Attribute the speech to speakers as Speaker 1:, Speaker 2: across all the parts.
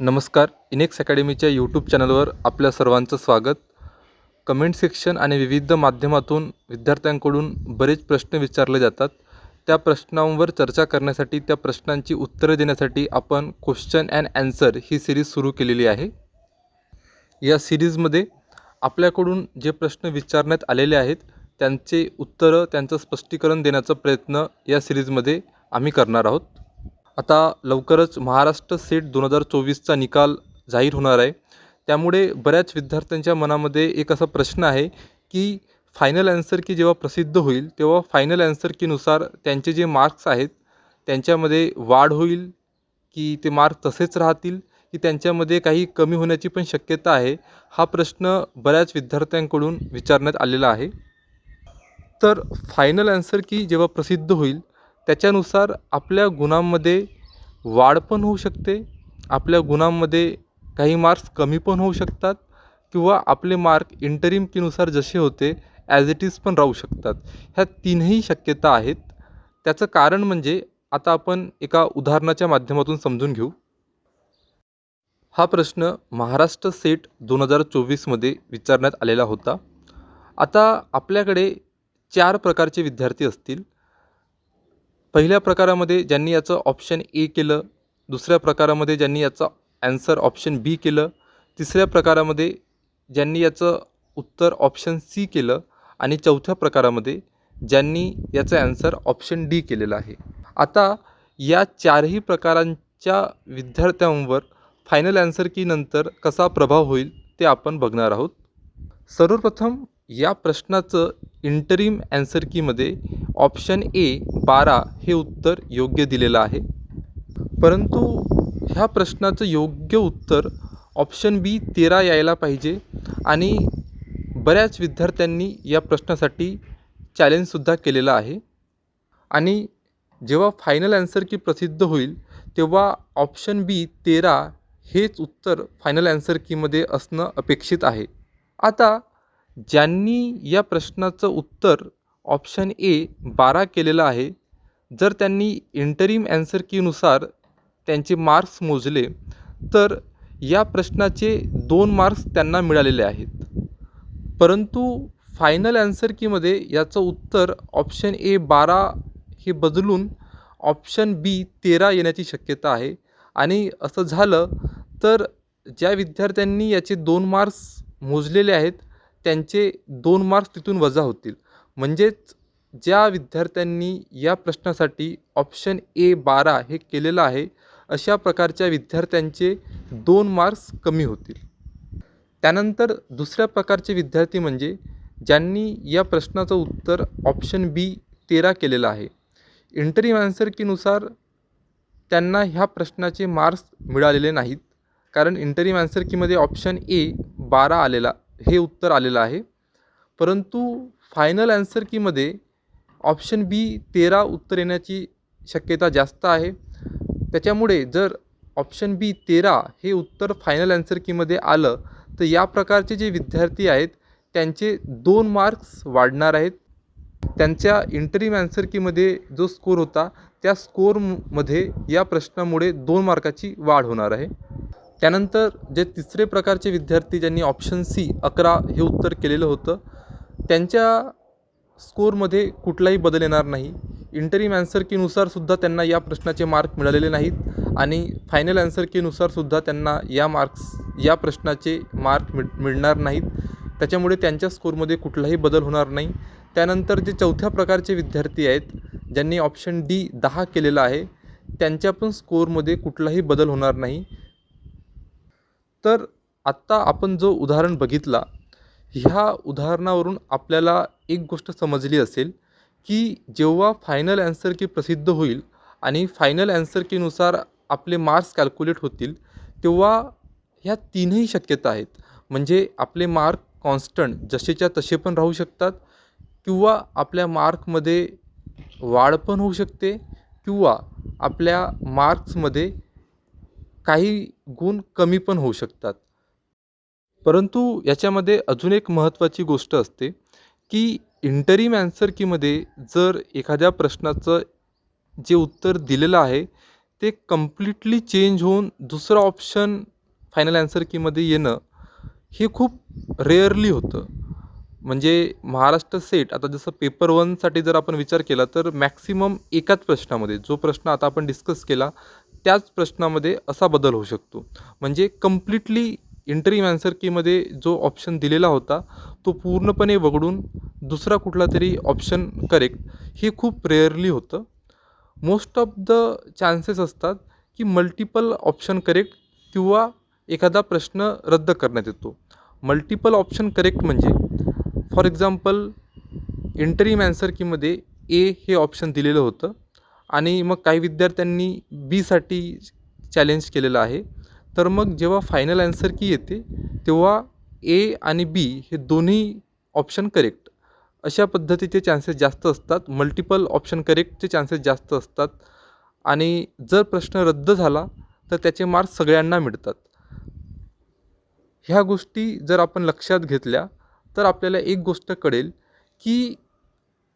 Speaker 1: नमस्कार इनेक्स अकॅडमीच्या यूट्यूब चॅनलवर आपल्या सर्वांचं स्वागत. कमेंट सेक्शन आणि विविध माध्यमातून विद्यार्थ्यांकडून बरेच प्रश्न विचारले जातात. त्या प्रश्नांवर चर्चा करण्यासाठी त्या प्रश्नांची उत्तरं देण्यासाठी आपण क्वेश्चन अँड ॲन्सर ही सिरीज सुरू केलेली आहे. या सिरीजमध्ये आपल्याकडून जे प्रश्न विचारण्यात आलेले आहेत त्यांचे उत्तरं त्यांचं स्पष्टीकरण देण्याचा प्रयत्न या सिरीजमध्ये आम्ही करणार आहोत. आता लवकरच महाराष्ट्र सेट दोन हजार चोवीसचा निकाल जाहीर होणार आहे. त्यामुळे बऱ्याच विद्यार्थ्यांच्या मनामध्ये एक असा प्रश्न आहे की फायनल ॲन्सर की जेव्हा प्रसिद्ध होईल तेव्हा फायनल ॲन्सर कीनुसार त्यांचे जे मार्क्स आहेत त्यांच्यामध्ये वाढ होईल की ते मार्क तसेच राहतील की त्यांच्यामध्ये काही कमी होण्याची पण शक्यता आहे? हा प्रश्न बऱ्याच विद्यार्थ्यांकडून विचारण्यात आलेला आहे. तर फायनल ॲन्सर की जेव्हा प्रसिद्ध होईल त्याच्यानुसार आपल्या गुणांमध्ये वाढ पण होऊ शकते. आपल्या गुणांमध्ये काही मार्क्स कमी पण होऊ शकतात किंवा आपले मार्क इंटरिम कीनुसार जसे होते ॲज इट इज पण राहू शकतात. ह्या तीनही शक्यता आहेत. त्याचं कारण म्हणजे आता आपण एका उदाहरणाच्या माध्यमातून समजून घेऊ. हा प्रश्न महाराष्ट्र सेट दोन हजार चोवीसमध्ये विचारण्यात आलेला होता. आता आपल्याकडे चार प्रकारचे विद्यार्थी असतील. पहिल्या प्रकारामध्ये ज्यांनी याचं ऑप्शन ए केलं दुसऱ्या प्रकारामध्ये ज्यांनी याचं ॲन्सर ऑप्शन बी केलं तिसऱ्या प्रकारामध्ये ज्यांनी याचं उत्तर ऑप्शन सी केलं आणि चौथ्या प्रकारामध्ये ज्यांनी याचं ॲन्सर ऑप्शन डी केलेलं आहे. आता या चारही प्रकारांच्या विद्यार्थ्यांवर फायनल ॲन्सर की नंतर कसा प्रभाव होईल ते आपण बघणार आहोत. सर्वप्रथम या प्रश्नाचं इंटरिम ॲन्सर कीमध्ये ऑप्शन ए बारा हे उत्तर योग्य दिलेलं आहे. परंतु ह्या प्रश्नाचं योग्य उत्तर ऑप्शन बी तेरा यायला पाहिजे आणि बऱ्याच विद्यार्थ्यांनी या प्रश्नासाठी चॅलेंजसुद्धा केलेलं आहे. आणि जेव्हा फायनल ॲन्सर की प्रसिद्ध होईल तेव्हा ऑप्शन बी तेरा हेच उत्तर फायनल ॲन्सर कीमध्ये असणं अपेक्षित आहे. आता ज्यांनी या प्रश्नाचं उत्तर ऑप्शन ए बारा केलेलं आहे. जर त्यांनी इंटरिम ॲन्सर कीनुसार त्यांचे मार्क्स मोजले तर या प्रश्नाचे दोन मार्क्स त्यांना मिळालेले आहेत. परंतु फायनल ॲन्सर कीमध्ये याचं उत्तर ऑप्शन ए बारा हे बदलून ऑप्शन बी तेरा येण्याची शक्यता आहे. आणि असं झालं तर ज्या विद्यार्थ्यांनी याचे दोन मार्क्स मोजलेले आहेत त्यांचे दोन मार्क्स तिथून वजा होतील. म्हणजेच ज्या विद्यार्थ्यांनी या प्रश्नासाठी ऑप्शन ए बारा हे केलेलं आहे अशा प्रकारच्या विद्यार्थ्यांचे दोन मार्क्स कमी होतील. त्यानंतर दुसऱ्या प्रकारचे विद्यार्थी म्हणजे ज्यांनी या प्रश्नाचं उत्तर ऑप्शन बी तेरा केलेलं आहे. इंटरिम ॲन्सर कीनुसार त्यांना ह्या प्रश्नाचे मार्क्स मिळालेले नाहीत कारण इंटरिम ॲन्सर कीमध्ये ऑप्शन ए बारा आलेला हे उत्तर आलेलं आहे. परंतु फायनल ॲन्सर कीमध्ये ऑप्शन बी तेरा उत्तर येण्याची शक्यता जास्त आहे. त्याच्यामुळे जर ऑप्शन बी तेरा हे उत्तर फायनल ॲन्सर कीमध्ये आलं तर या प्रकारचे जे विद्यार्थी आहेत त्यांचे दोन मार्क्स वाढणार आहेत. त्यांच्या इंटरिम ॲन्सर कीमध्ये जो स्कोर होता त्या स्कोरमध्ये या प्रश्नामुळे दोन मार्काची वाढ होणार आहे. त्यानंतर जे तिसरे प्रकारचे विद्यार्थी ज्यांनी ऑप्शन सी अकरा हे उत्तर केलेलं होतं त्यांच्या स्कोरमध्ये कुठलाही बदल येणार नाही. इंटरिम ॲन्सर कीनुसारसुद्धा त्यांना या प्रश्नाचे मार्क मिळालेले नाहीत आणि फायनल ॲन्सर कीनुसारसुद्धा त्यांना या मार्क्स या प्रश्नाचे मार्क मिळ मिळणार नाहीत. त्याच्यामुळे त्यांच्या स्कोरमध्ये कुठलाही बदल होणार नाही. त्यानंतर जे चौथ्या प्रकारचे विद्यार्थी आहेत ज्यांनी ऑप्शन डी दहा केलेला आहे त्यांच्या पण स्कोरमध्ये कुठलाही बदल होणार नाही. तर आत्ता आपण जो उदाहरण बघितला ह्या उदाहरणावरून आपल्याला एक गोष्ट समजली असेल की जेव्हा फायनल ॲन्सर की प्रसिद्ध होईल आणि फायनल ॲन्सर कीनुसार आपले मार्क्स कॅल्क्युलेट होतील तेव्हा ह्या तीनही शक्यता आहेत. म्हणजे आपले मार्क कॉन्स्टंट जसेच्या तसे पण राहू शकतात किंवा आपल्या मार्कमध्ये वाढ पण होऊ शकते किंवा आपल्या मार्क्समध्ये काही गुण कमी पण होऊ शकतात. परंतु याच्यामध्ये अजून एक महत्त्वाची गोष्ट असते की इंटरिम ॲन्सर कीमध्ये जर एखाद्या प्रश्नाचं जे उत्तर दिलेलं आहे ते कम्प्लिटली चेंज होऊन दुसरं ऑप्शन फायनल ॲन्सर कीमध्ये येणं हे खूप रेअरली होतं. म्हणजे महाराष्ट्र सेट आता जसं पेपर वनसाठी जर आपण विचार केला तर मॅक्सिमम एकाच प्रश्नामध्ये जो प्रश्न आता आपण डिस्कस केला त्याच प्रश्नामध्ये असा बदल होऊ शकतो. म्हणजे कम्प्लिटली इंटरिम आन्सर कीमध्ये जो ऑप्शन दिलेला होता तो पूर्णपणे वगळून दुसरा कुठला तरी ऑप्शन करेक्ट हे खूप रेअरली होतं. मोस्ट ऑफ द चान्सेस असतात की मल्टिपल ऑप्शन करेक्ट किंवा एखादा प्रश्न रद्द करण्यात येतो. मल्टिपल ऑप्शन करेक्ट म्हणजे फॉर एक्झाम्पल इंटरिम आन्सर कीमध्ये ए हे ऑप्शन दिलेलं होतं आणि मग काही विद्यार्थ्यांनी बीसाठी चॅलेंज केलेलं आहे. तर मग जेव्हा फायनल ॲन्सर की येते तेव्हा ए आणि बी हे दोन्ही ऑप्शन करेक्ट अशा पद्धतीचे चान्सेस जास्त असतात. मल्टिपल ऑप्शन करेक्टचे चान्सेस जास्त असतात. आणि जर प्रश्न रद्द झाला तर त्याचे मार्क्स सगळ्यांना मिळतात. ह्या गोष्टी जर आपण लक्षात घेतल्या तर आपल्याला एक गोष्ट कळेल की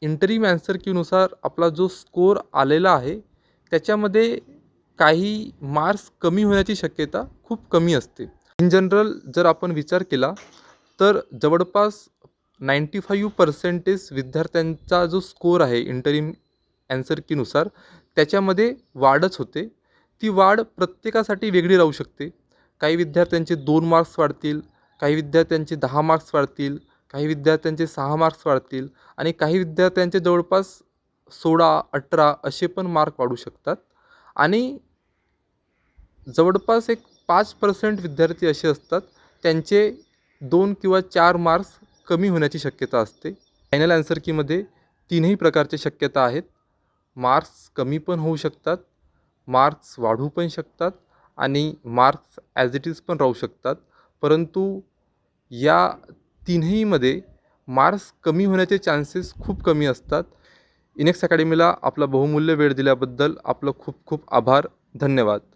Speaker 1: इंटरिम ॲन्सर क्यूनुसार आपला जो स्कोअर आलेला आहे त्याच्यामध्ये काही मार्क्स कमी होण्याची शक्यता खूप कमी असते. इन जनरल जर आपण विचार केला तर जवळपास नाईंटी फाईव्ह पर्सेंटेज विद्यार्थ्यांचा जो स्कोर आहे इंटरिम ॲन्सर कीनुसार त्याच्यामध्ये वाढच होते. ती वाढ प्रत्येकासाठी वेगळी राहू शकते. काही विद्यार्थ्यांचे दोन मार्क्स वाढतील काही विद्यार्थ्यांचे दहा मार्क्स वाढतील काही विद्यार्थ्यांचे सहा मार्क्स वाढतील आणि काही विद्यार्थ्यांचे जवळपास सोळा अठरा असे पण मार्क वाढू शकतात. आणि जवळपास एक पाच पर्सेंट विद्यार्थी असे असतात. त्यांचे दोन किंवा चार मार्क्स कमी होण्याची शक्यता असते. फायनल ॲन्सर कीमध्ये तीनही प्रकारचे शक्यता आहेत. मार्क्स कमी पण होऊ शकतात. मार्क्स वाढू पण शकतात आणि मार्क्स ॲज इट इज पण राहू शकतात. परंतु या तिन्हीमध्ये मार्क्स कमी होण्याचे चान्सेस खूप कमी असतात. इनेक्स अकॅडमीला आपला बहुमूल्य वेळ दिल्याबद्दल आपलं खूप खूप आभार. धन्यवाद.